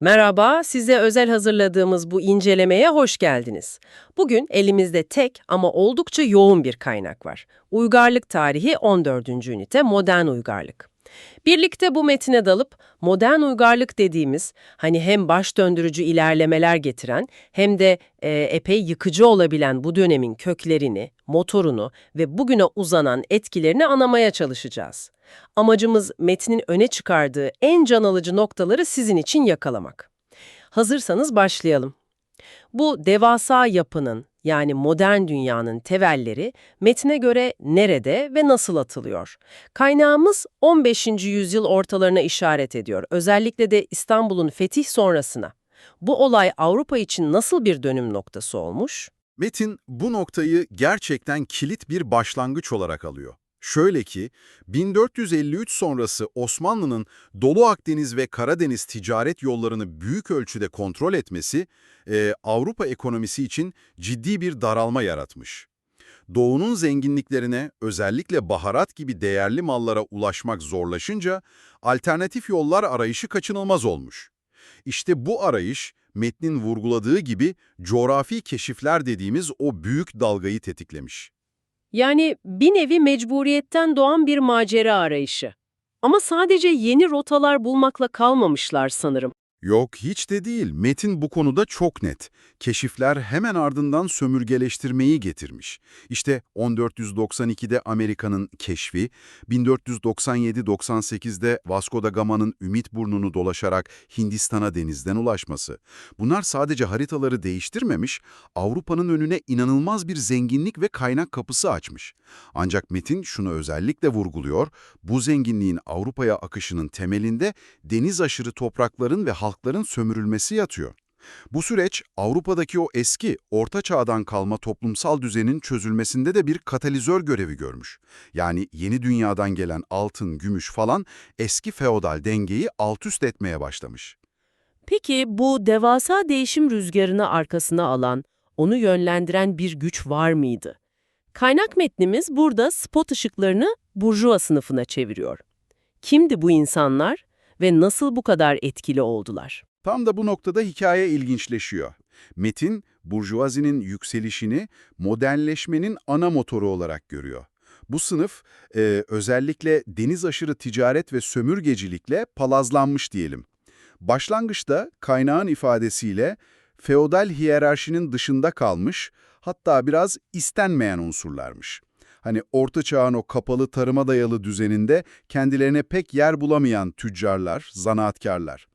Merhaba, size özel hazırladığımız bu incelemeye hoş geldiniz. Bugün elimizde tek ama oldukça yoğun bir kaynak var. Uygarlık tarihi 14. ünite Modern Uygarlık. Birlikte bu metine dalıp modern uygarlık dediğimiz hani hem baş döndürücü ilerlemeler getiren hem de e, epey yıkıcı olabilen bu dönemin köklerini, motorunu ve bugüne uzanan etkilerini anlamaya çalışacağız. Amacımız metnin öne çıkardığı en can alıcı noktaları sizin için yakalamak. Hazırsanız başlayalım. Bu devasa yapının yani modern dünyanın tevelleri metne göre nerede ve nasıl atılıyor? Kaynağımız 15. yüzyıl ortalarına işaret ediyor. Özellikle de İstanbul'un fetih sonrasına. Bu olay Avrupa için nasıl bir dönüm noktası olmuş? Metin bu noktayı gerçekten kilit bir başlangıç olarak alıyor. Şöyle ki, 1453 sonrası Osmanlı'nın Doğu Akdeniz ve Karadeniz ticaret yollarını büyük ölçüde kontrol etmesi, e, Avrupa ekonomisi için ciddi bir daralma yaratmış. Doğu'nun zenginliklerine, özellikle baharat gibi değerli mallara ulaşmak zorlaşınca, alternatif yollar arayışı kaçınılmaz olmuş. İşte bu arayış, metnin vurguladığı gibi coğrafi keşifler dediğimiz o büyük dalgayı tetiklemiş. Yani bir nevi mecburiyetten doğan bir macera arayışı. Ama sadece yeni rotalar bulmakla kalmamışlar sanırım. Yok hiç de değil. Metin bu konuda çok net. Keşifler hemen ardından sömürgeleştirmeyi getirmiş. İşte 1492'de Amerika'nın keşfi, 1497-98'de Vasco da Gama'nın Ümit burnunu dolaşarak Hindistan'a denizden ulaşması. Bunlar sadece haritaları değiştirmemiş, Avrupa'nın önüne inanılmaz bir zenginlik ve kaynak kapısı açmış. Ancak Metin şunu özellikle vurguluyor, bu zenginliğin Avrupa'ya akışının temelinde deniz aşırı toprakların ve halkların sömürülmesi yatıyor. Bu süreç Avrupa'daki o eski, orta çağdan kalma toplumsal düzenin çözülmesinde de bir katalizör görevi görmüş. Yani yeni dünyadan gelen altın, gümüş falan eski feodal dengeyi altüst etmeye başlamış. Peki bu devasa değişim rüzgarını arkasına alan, onu yönlendiren bir güç var mıydı? Kaynak metnimiz burada spot ışıklarını burjuva sınıfına çeviriyor. Kimdi bu insanlar ve nasıl bu kadar etkili oldular? Tam da bu noktada hikaye ilginçleşiyor. Metin, burjuvazinin yükselişini modernleşmenin ana motoru olarak görüyor. Bu sınıf e, özellikle deniz aşırı ticaret ve sömürgecilikle palazlanmış diyelim. Başlangıçta kaynağın ifadesiyle feodal hiyerarşinin dışında kalmış, hatta biraz istenmeyen unsurlarmış. Hani orta çağın o kapalı tarıma dayalı düzeninde kendilerine pek yer bulamayan tüccarlar, zanaatkarlar.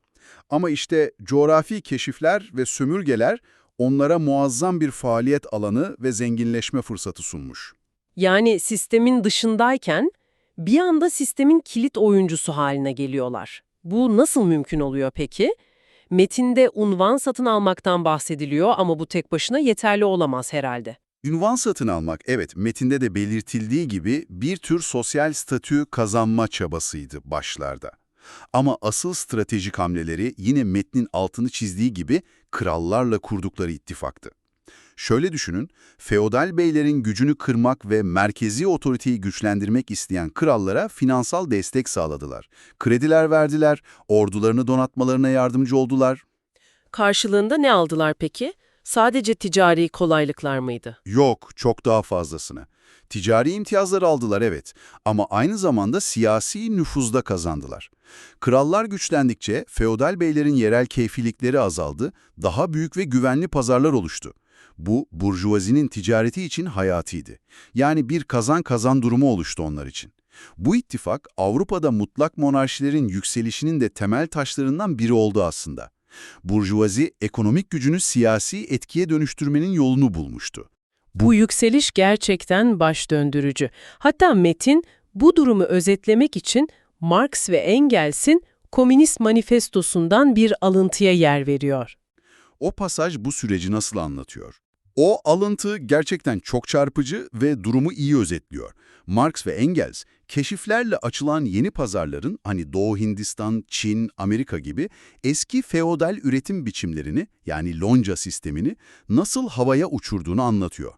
Ama işte coğrafi keşifler ve sömürgeler onlara muazzam bir faaliyet alanı ve zenginleşme fırsatı sunmuş. Yani sistemin dışındayken bir anda sistemin kilit oyuncusu haline geliyorlar. Bu nasıl mümkün oluyor peki? Metinde unvan satın almaktan bahsediliyor ama bu tek başına yeterli olamaz herhalde. Ünvan satın almak, evet metinde de belirtildiği gibi bir tür sosyal statü kazanma çabasıydı başlarda. Ama asıl stratejik hamleleri yine metnin altını çizdiği gibi krallarla kurdukları ittifaktı. Şöyle düşünün, feodal beylerin gücünü kırmak ve merkezi otoriteyi güçlendirmek isteyen krallara finansal destek sağladılar. Krediler verdiler, ordularını donatmalarına yardımcı oldular. Karşılığında ne aldılar peki? Sadece ticari kolaylıklar mıydı? Yok, çok daha fazlasını. Ticari imtiyazlar aldılar evet ama aynı zamanda siyasi nüfuzda kazandılar. Krallar güçlendikçe feodal beylerin yerel keyfilikleri azaldı, daha büyük ve güvenli pazarlar oluştu. Bu, burjuvazinin ticareti için hayatiydi. Yani bir kazan-kazan durumu oluştu onlar için. Bu ittifak, Avrupa'da mutlak monarşilerin yükselişinin de temel taşlarından biri oldu aslında. Burjuvazi, ekonomik gücünü siyasi etkiye dönüştürmenin yolunu bulmuştu. Bu yükseliş gerçekten baş döndürücü. Hatta Metin bu durumu özetlemek için Marx ve Engels'in Komünist Manifestosu'ndan bir alıntıya yer veriyor. O pasaj bu süreci nasıl anlatıyor? O alıntı gerçekten çok çarpıcı ve durumu iyi özetliyor. Marx ve Engels, keşiflerle açılan yeni pazarların hani Doğu Hindistan, Çin, Amerika gibi eski feodal üretim biçimlerini yani lonca sistemini nasıl havaya uçurduğunu anlatıyor.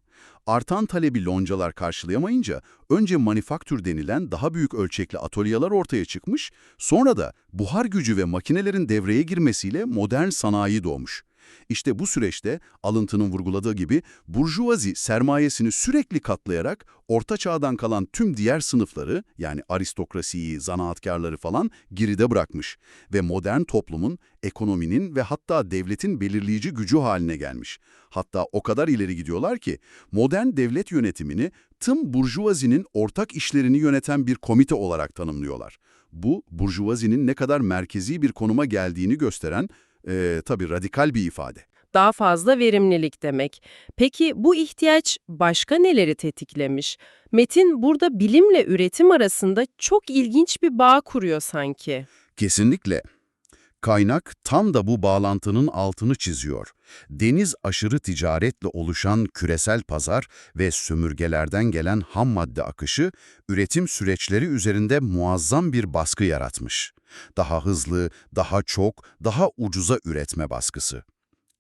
Artan talebi loncalar karşılayamayınca önce manifaktür denilen daha büyük ölçekli atölyeler ortaya çıkmış, sonra da buhar gücü ve makinelerin devreye girmesiyle modern sanayi doğmuş. İşte bu süreçte alıntının vurguladığı gibi burjuvazi sermayesini sürekli katlayarak orta çağdan kalan tüm diğer sınıfları yani aristokrasiyi, zanaatkarları falan geride bırakmış ve modern toplumun, ekonominin ve hatta devletin belirleyici gücü haline gelmiş. Hatta o kadar ileri gidiyorlar ki modern devlet yönetimini tüm burjuvazinin ortak işlerini yöneten bir komite olarak tanımlıyorlar. Bu, burjuvazinin ne kadar merkezi bir konuma geldiğini gösteren ee, tabii radikal bir ifade. Daha fazla verimlilik demek. Peki bu ihtiyaç başka neleri tetiklemiş? Metin burada bilimle üretim arasında çok ilginç bir bağ kuruyor sanki. Kesinlikle. Kaynak tam da bu bağlantının altını çiziyor. Deniz aşırı ticaretle oluşan küresel pazar ve sömürgelerden gelen ham madde akışı, üretim süreçleri üzerinde muazzam bir baskı yaratmış. Daha hızlı, daha çok, daha ucuza üretme baskısı.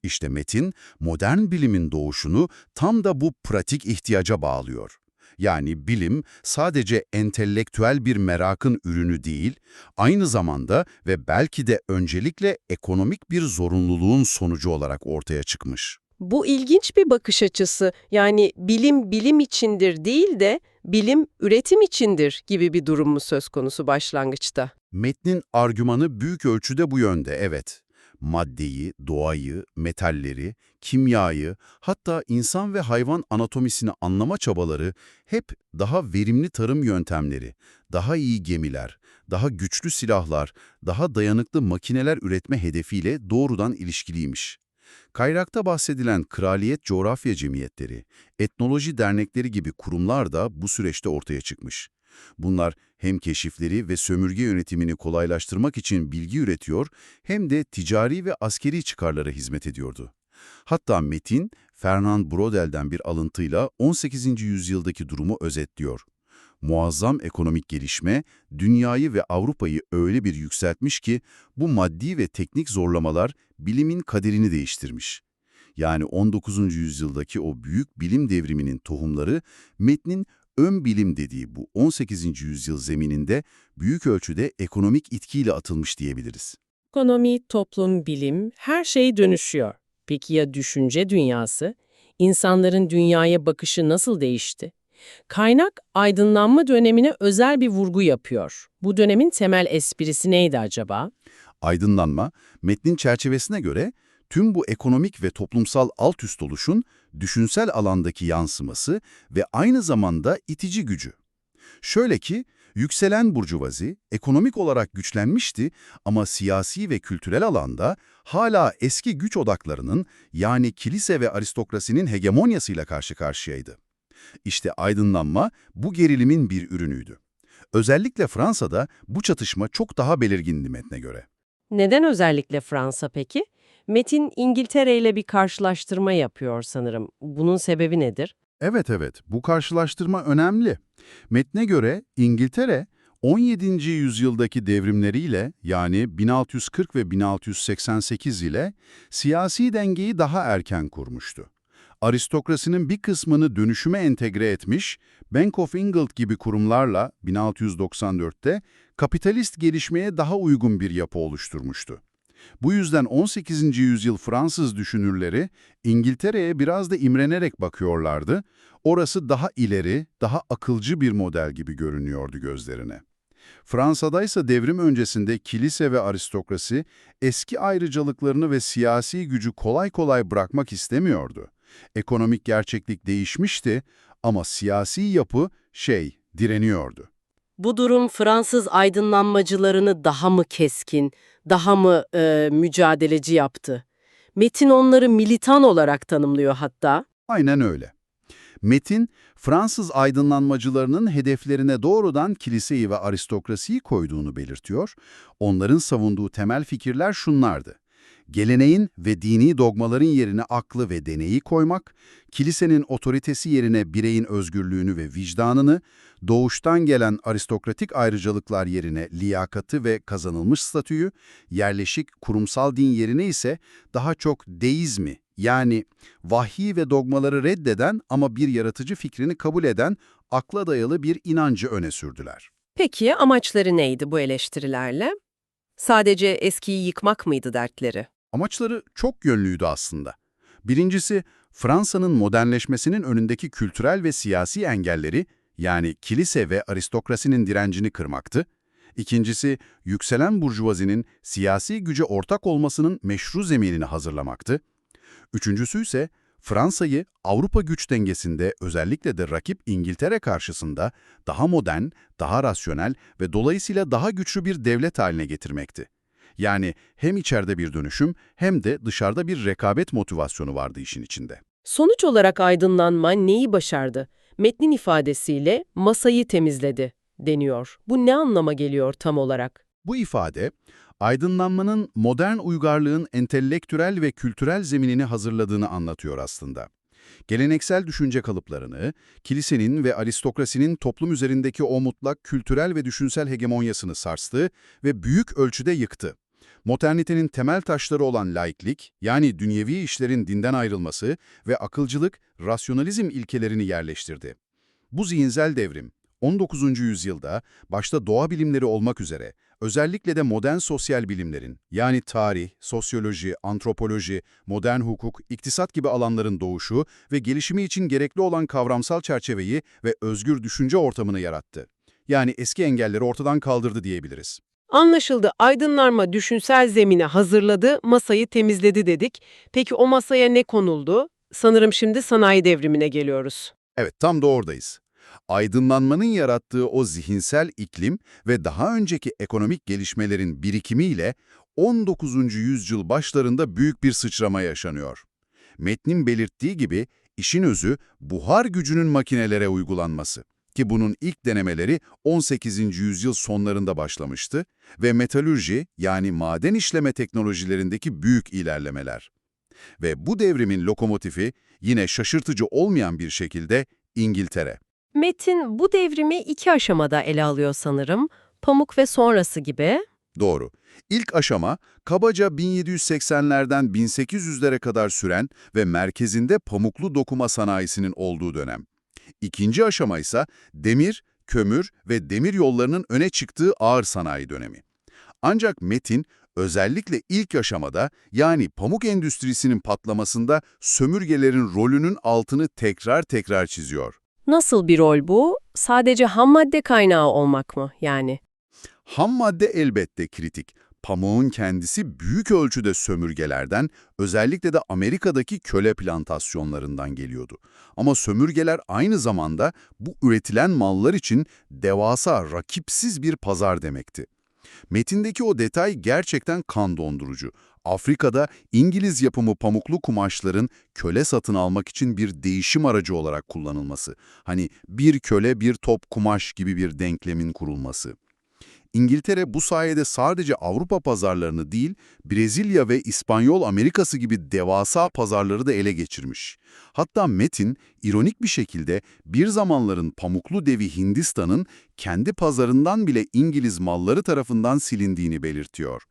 İşte Metin, modern bilimin doğuşunu tam da bu pratik ihtiyaca bağlıyor. Yani bilim sadece entelektüel bir merakın ürünü değil, aynı zamanda ve belki de öncelikle ekonomik bir zorunluluğun sonucu olarak ortaya çıkmış. Bu ilginç bir bakış açısı. Yani bilim bilim içindir değil de bilim üretim içindir gibi bir durum mu söz konusu başlangıçta? Metnin argümanı büyük ölçüde bu yönde, evet. Maddeyi, doğayı, metalleri, kimyayı, hatta insan ve hayvan anatomisini anlama çabaları hep daha verimli tarım yöntemleri, daha iyi gemiler, daha güçlü silahlar, daha dayanıklı makineler üretme hedefiyle doğrudan ilişkiliymiş. Kaynakta bahsedilen kraliyet coğrafya cemiyetleri, etnoloji dernekleri gibi kurumlar da bu süreçte ortaya çıkmış. Bunlar hem keşifleri ve sömürge yönetimini kolaylaştırmak için bilgi üretiyor, hem de ticari ve askeri çıkarlara hizmet ediyordu. Hatta Metin, Fernand Brodel'den bir alıntıyla 18. yüzyıldaki durumu özetliyor. Muazzam ekonomik gelişme, dünyayı ve Avrupa'yı öyle bir yükseltmiş ki, bu maddi ve teknik zorlamalar bilimin kaderini değiştirmiş. Yani 19. yüzyıldaki o büyük bilim devriminin tohumları, metnin ön bilim dediği bu 18. yüzyıl zemininde büyük ölçüde ekonomik itkiyle atılmış diyebiliriz. Ekonomi, toplum, bilim, her şey dönüşüyor. Peki ya düşünce dünyası? İnsanların dünyaya bakışı nasıl değişti? Kaynak, aydınlanma dönemine özel bir vurgu yapıyor. Bu dönemin temel esprisi neydi acaba? Aydınlanma, metnin çerçevesine göre tüm bu ekonomik ve toplumsal alt üst oluşun düşünsel alandaki yansıması ve aynı zamanda itici gücü. Şöyle ki, yükselen burjuvazi ekonomik olarak güçlenmişti ama siyasi ve kültürel alanda hala eski güç odaklarının yani kilise ve aristokrasinin hegemonyasıyla karşı karşıyaydı. İşte aydınlanma bu gerilimin bir ürünüydü. Özellikle Fransa'da bu çatışma çok daha belirgindi metne göre. Neden özellikle Fransa peki? Metin İngiltere ile bir karşılaştırma yapıyor sanırım. Bunun sebebi nedir? Evet evet, bu karşılaştırma önemli. Metne göre İngiltere, 17. yüzyıldaki devrimleriyle yani 1640 ve 1688 ile siyasi dengeyi daha erken kurmuştu. Aristokrasinin bir kısmını dönüşüme entegre etmiş, Bank of England gibi kurumlarla 1694'te kapitalist gelişmeye daha uygun bir yapı oluşturmuştu. Bu yüzden 18. yüzyıl Fransız düşünürleri İngiltere'ye biraz da imrenerek bakıyorlardı. Orası daha ileri, daha akılcı bir model gibi görünüyordu gözlerine. Fransa'da ise devrim öncesinde kilise ve aristokrasi eski ayrıcalıklarını ve siyasi gücü kolay kolay bırakmak istemiyordu. Ekonomik gerçeklik değişmişti ama siyasi yapı şey, direniyordu. Bu durum Fransız aydınlanmacılarını daha mı keskin, daha mı e, mücadeleci yaptı? Metin onları militan olarak tanımlıyor hatta. Aynen öyle. Metin, Fransız aydınlanmacılarının hedeflerine doğrudan kiliseyi ve aristokrasiyi koyduğunu belirtiyor. Onların savunduğu temel fikirler şunlardı. Geleneğin ve dini dogmaların yerine aklı ve deneyi koymak, kilisenin otoritesi yerine bireyin özgürlüğünü ve vicdanını, doğuştan gelen aristokratik ayrıcalıklar yerine liyakatı ve kazanılmış statüyü, yerleşik kurumsal din yerine ise daha çok deizmi Yani vahiy ve dogmaları reddeden ama bir yaratıcı fikrini kabul eden akla dayalı bir inancı öne sürdüler. Peki amaçları neydi bu eleştirilerle? Sadece eskiyi yıkmak mıydı dertleri? Amaçları çok yönlüydü aslında. Birincisi, Fransa'nın modernleşmesinin önündeki kültürel ve siyasi engelleri, yani kilise ve aristokrasinin direncini kırmaktı. İkincisi, yükselen burjuvazinin siyasi güce ortak olmasının meşru zeminini hazırlamaktı. Üçüncüsü ise Fransa'yı Avrupa güç dengesinde özellikle de rakip İngiltere karşısında daha modern, daha rasyonel ve dolayısıyla daha güçlü bir devlet haline getirmekti. Yani hem içeride bir dönüşüm hem de dışarıda bir rekabet motivasyonu vardı işin içinde. Sonuç olarak aydınlanma neyi başardı? Metnin ifadesiyle masayı temizledi deniyor. Bu ne anlama geliyor tam olarak? Bu ifade, aydınlanmanın modern uygarlığın entelektürel ve kültürel zeminini hazırladığını anlatıyor aslında. Geleneksel düşünce kalıplarını, kilisenin ve aristokrasinin toplum üzerindeki o mutlak kültürel ve düşünsel hegemonyasını sarstı ve büyük ölçüde yıktı. Modernitenin temel taşları olan laiklik, yani dünyevi işlerin dinden ayrılması ve akılcılık, rasyonalizm ilkelerini yerleştirdi. Bu zihinsel devrim, 19. yüzyılda başta doğa bilimleri olmak üzere özellikle de modern sosyal bilimlerin yani tarih, sosyoloji, antropoloji, modern hukuk, iktisat gibi alanların doğuşu ve gelişimi için gerekli olan kavramsal çerçeveyi ve özgür düşünce ortamını yarattı. Yani eski engelleri ortadan kaldırdı diyebiliriz. Anlaşıldı. Aydınlanma düşünsel zemini hazırladı, masayı temizledi dedik. Peki o masaya ne konuldu? Sanırım şimdi sanayi devrimine geliyoruz. Evet, tam da oradayız. Aydınlanmanın yarattığı o zihinsel iklim ve daha önceki ekonomik gelişmelerin birikimiyle 19. yüzyıl başlarında büyük bir sıçrama yaşanıyor. Metnin belirttiği gibi işin özü buhar gücünün makinelere uygulanması ki bunun ilk denemeleri 18. yüzyıl sonlarında başlamıştı ve metalürji yani maden işleme teknolojilerindeki büyük ilerlemeler. Ve bu devrimin lokomotifi yine şaşırtıcı olmayan bir şekilde İngiltere. Metin bu devrimi iki aşamada ele alıyor sanırım. Pamuk ve sonrası gibi. Doğru. İlk aşama kabaca 1780'lerden 1800'lere kadar süren ve merkezinde pamuklu dokuma sanayisinin olduğu dönem. İkinci aşama ise demir, kömür ve demir yollarının öne çıktığı ağır sanayi dönemi. Ancak Metin özellikle ilk aşamada yani pamuk endüstrisinin patlamasında sömürgelerin rolünün altını tekrar tekrar çiziyor. Nasıl bir rol bu? Sadece ham madde kaynağı olmak mı yani? Ham madde elbette kritik. Pamuğun kendisi büyük ölçüde sömürgelerden, özellikle de Amerika'daki köle plantasyonlarından geliyordu. Ama sömürgeler aynı zamanda bu üretilen mallar için devasa, rakipsiz bir pazar demekti. Metindeki o detay gerçekten kan dondurucu. Afrika'da İngiliz yapımı pamuklu kumaşların köle satın almak için bir değişim aracı olarak kullanılması. Hani bir köle bir top kumaş gibi bir denklemin kurulması. İngiltere bu sayede sadece Avrupa pazarlarını değil, Brezilya ve İspanyol Amerikası gibi devasa pazarları da ele geçirmiş. Hatta Metin, ironik bir şekilde bir zamanların pamuklu devi Hindistan'ın kendi pazarından bile İngiliz malları tarafından silindiğini belirtiyor.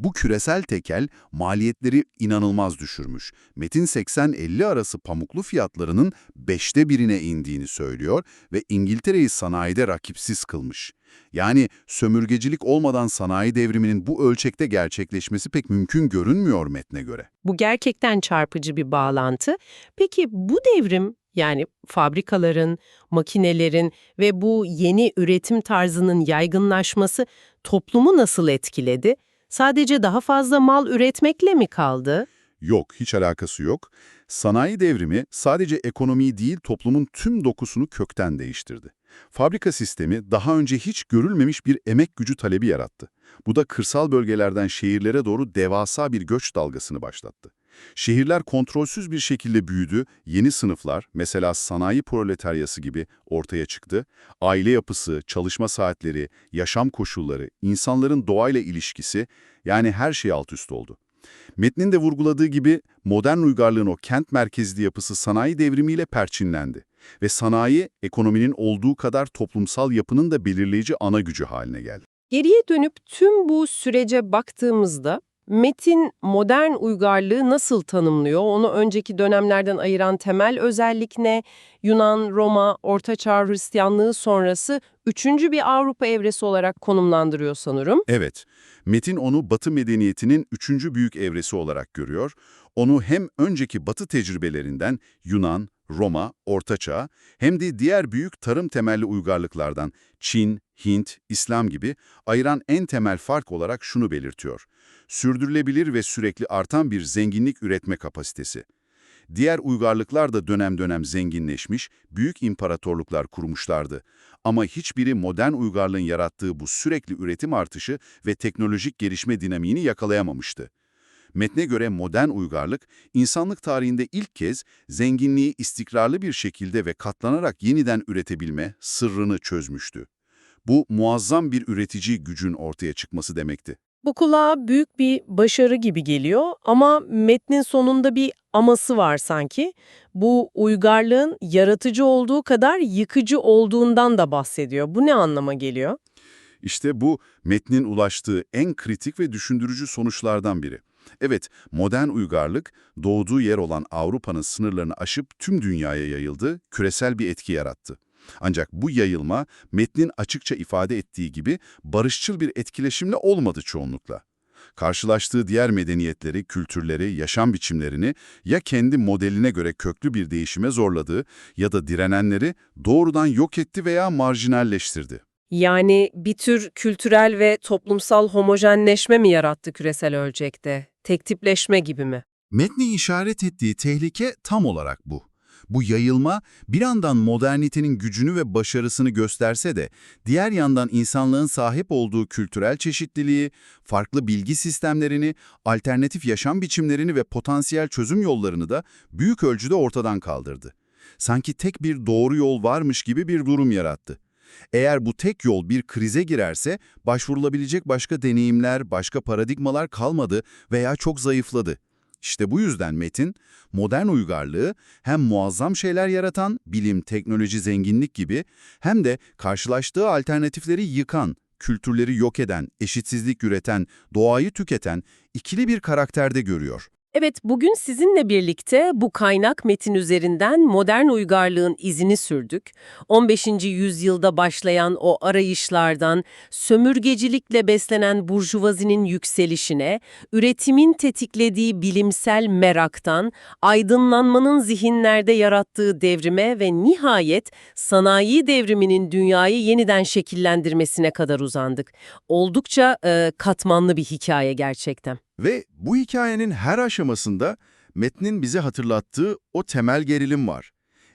Bu küresel tekel maliyetleri inanılmaz düşürmüş. Metin 80-50 arası pamuklu fiyatlarının beşte birine indiğini söylüyor ve İngiltere'yi sanayide rakipsiz kılmış. Yani sömürgecilik olmadan sanayi devriminin bu ölçekte gerçekleşmesi pek mümkün görünmüyor metne göre. Bu gerçekten çarpıcı bir bağlantı. Peki bu devrim yani fabrikaların, makinelerin ve bu yeni üretim tarzının yaygınlaşması toplumu nasıl etkiledi? Sadece daha fazla mal üretmekle mi kaldı? Yok, hiç alakası yok. Sanayi devrimi sadece ekonomiyi değil toplumun tüm dokusunu kökten değiştirdi. Fabrika sistemi daha önce hiç görülmemiş bir emek gücü talebi yarattı. Bu da kırsal bölgelerden şehirlere doğru devasa bir göç dalgasını başlattı. Şehirler kontrolsüz bir şekilde büyüdü, yeni sınıflar, mesela sanayi proletaryası gibi ortaya çıktı. Aile yapısı, çalışma saatleri, yaşam koşulları, insanların doğayla ilişkisi, yani her şey alt üst oldu. Metnin de vurguladığı gibi modern uygarlığın o kent merkezli yapısı sanayi devrimiyle perçinlendi. Ve sanayi, ekonominin olduğu kadar toplumsal yapının da belirleyici ana gücü haline geldi. Geriye dönüp tüm bu sürece baktığımızda Metin modern uygarlığı nasıl tanımlıyor? Onu önceki dönemlerden ayıran temel özellik ne? Yunan, Roma, Ortaçağ Hristiyanlığı sonrası üçüncü bir Avrupa evresi olarak konumlandırıyor sanırım. Evet, Metin onu Batı medeniyetinin üçüncü büyük evresi olarak görüyor. Onu hem önceki Batı tecrübelerinden Yunan, Roma, Ortaçağ hem de diğer büyük tarım temelli uygarlıklardan Çin, Hint, İslam gibi ayıran en temel fark olarak şunu belirtiyor. Sürdürülebilir ve sürekli artan bir zenginlik üretme kapasitesi. Diğer uygarlıklar da dönem dönem zenginleşmiş, büyük imparatorluklar kurmuşlardı. Ama hiçbiri modern uygarlığın yarattığı bu sürekli üretim artışı ve teknolojik gelişme dinamiğini yakalayamamıştı. Metne göre modern uygarlık, insanlık tarihinde ilk kez zenginliği istikrarlı bir şekilde ve katlanarak yeniden üretebilme sırrını çözmüştü. Bu muazzam bir üretici gücün ortaya çıkması demekti. Bu kulağa büyük bir başarı gibi geliyor ama metnin sonunda bir aması var sanki. Bu uygarlığın yaratıcı olduğu kadar yıkıcı olduğundan da bahsediyor. Bu ne anlama geliyor? İşte bu metnin ulaştığı en kritik ve düşündürücü sonuçlardan biri. Evet, modern uygarlık doğduğu yer olan Avrupa'nın sınırlarını aşıp tüm dünyaya yayıldı, küresel bir etki yarattı. Ancak bu yayılma metnin açıkça ifade ettiği gibi barışçıl bir etkileşimle olmadı çoğunlukla. Karşılaştığı diğer medeniyetleri, kültürleri, yaşam biçimlerini ya kendi modeline göre köklü bir değişime zorladı ya da direnenleri doğrudan yok etti veya marjinalleştirdi. Yani bir tür kültürel ve toplumsal homojenleşme mi yarattı küresel ölçekte? Tek tipleşme gibi mi? Metni işaret ettiği tehlike tam olarak bu. Bu yayılma bir yandan modernitenin gücünü ve başarısını gösterse de diğer yandan insanlığın sahip olduğu kültürel çeşitliliği, farklı bilgi sistemlerini, alternatif yaşam biçimlerini ve potansiyel çözüm yollarını da büyük ölçüde ortadan kaldırdı. Sanki tek bir doğru yol varmış gibi bir durum yarattı. Eğer bu tek yol bir krize girerse başvurulabilecek başka deneyimler, başka paradigmalar kalmadı veya çok zayıfladı. İşte bu yüzden Metin, modern uygarlığı hem muazzam şeyler yaratan, bilim, teknoloji, zenginlik gibi hem de karşılaştığı alternatifleri yıkan, kültürleri yok eden, eşitsizlik üreten, doğayı tüketen ikili bir karakterde görüyor. Evet, bugün sizinle birlikte bu kaynak metin üzerinden modern uygarlığın izini sürdük. 15. yüzyılda başlayan o arayışlardan, sömürgecilikle beslenen burjuvazinin yükselişine, üretimin tetiklediği bilimsel meraktan, aydınlanmanın zihinlerde yarattığı devrime ve nihayet sanayi devriminin dünyayı yeniden şekillendirmesine kadar uzandık. Oldukça e, katmanlı bir hikaye gerçekten. Ve bu hikayenin her aşamasında metnin bize hatırlattığı o temel gerilim var.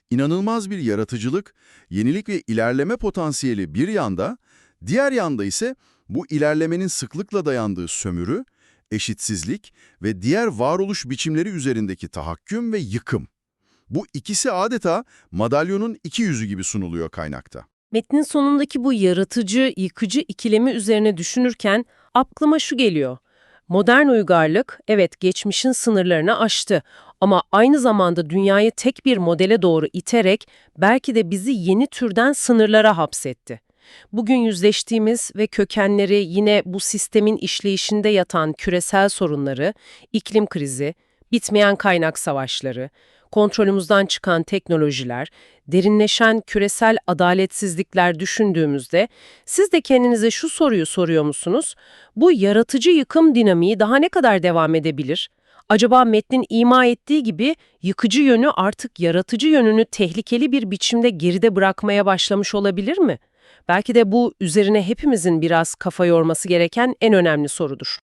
İnanılmaz bir yaratıcılık, yenilik ve ilerleme potansiyeli bir yanda, diğer yanda ise bu ilerlemenin sıklıkla dayandığı sömürü, eşitsizlik ve diğer varoluş biçimleri üzerindeki tahakküm ve yıkım. Bu ikisi adeta madalyonun iki yüzü gibi sunuluyor kaynakta. Metnin sonundaki bu yaratıcı, yıkıcı ikilemi üzerine düşünürken aklıma şu geliyor. Modern uygarlık, evet geçmişin sınırlarını aştı ama aynı zamanda dünyayı tek bir modele doğru iterek belki de bizi yeni türden sınırlara hapsetti. Bugün yüzleştiğimiz ve kökenleri yine bu sistemin işleyişinde yatan küresel sorunları, iklim krizi, bitmeyen kaynak savaşları, kontrolümüzden çıkan teknolojiler, derinleşen küresel adaletsizlikler düşündüğümüzde siz de kendinize şu soruyu soruyor musunuz? Bu yaratıcı yıkım dinamiği daha ne kadar devam edebilir? Acaba metnin ima ettiği gibi yıkıcı yönü artık yaratıcı yönünü tehlikeli bir biçimde geride bırakmaya başlamış olabilir mi? Belki de bu üzerine hepimizin biraz kafa yorması gereken en önemli sorudur.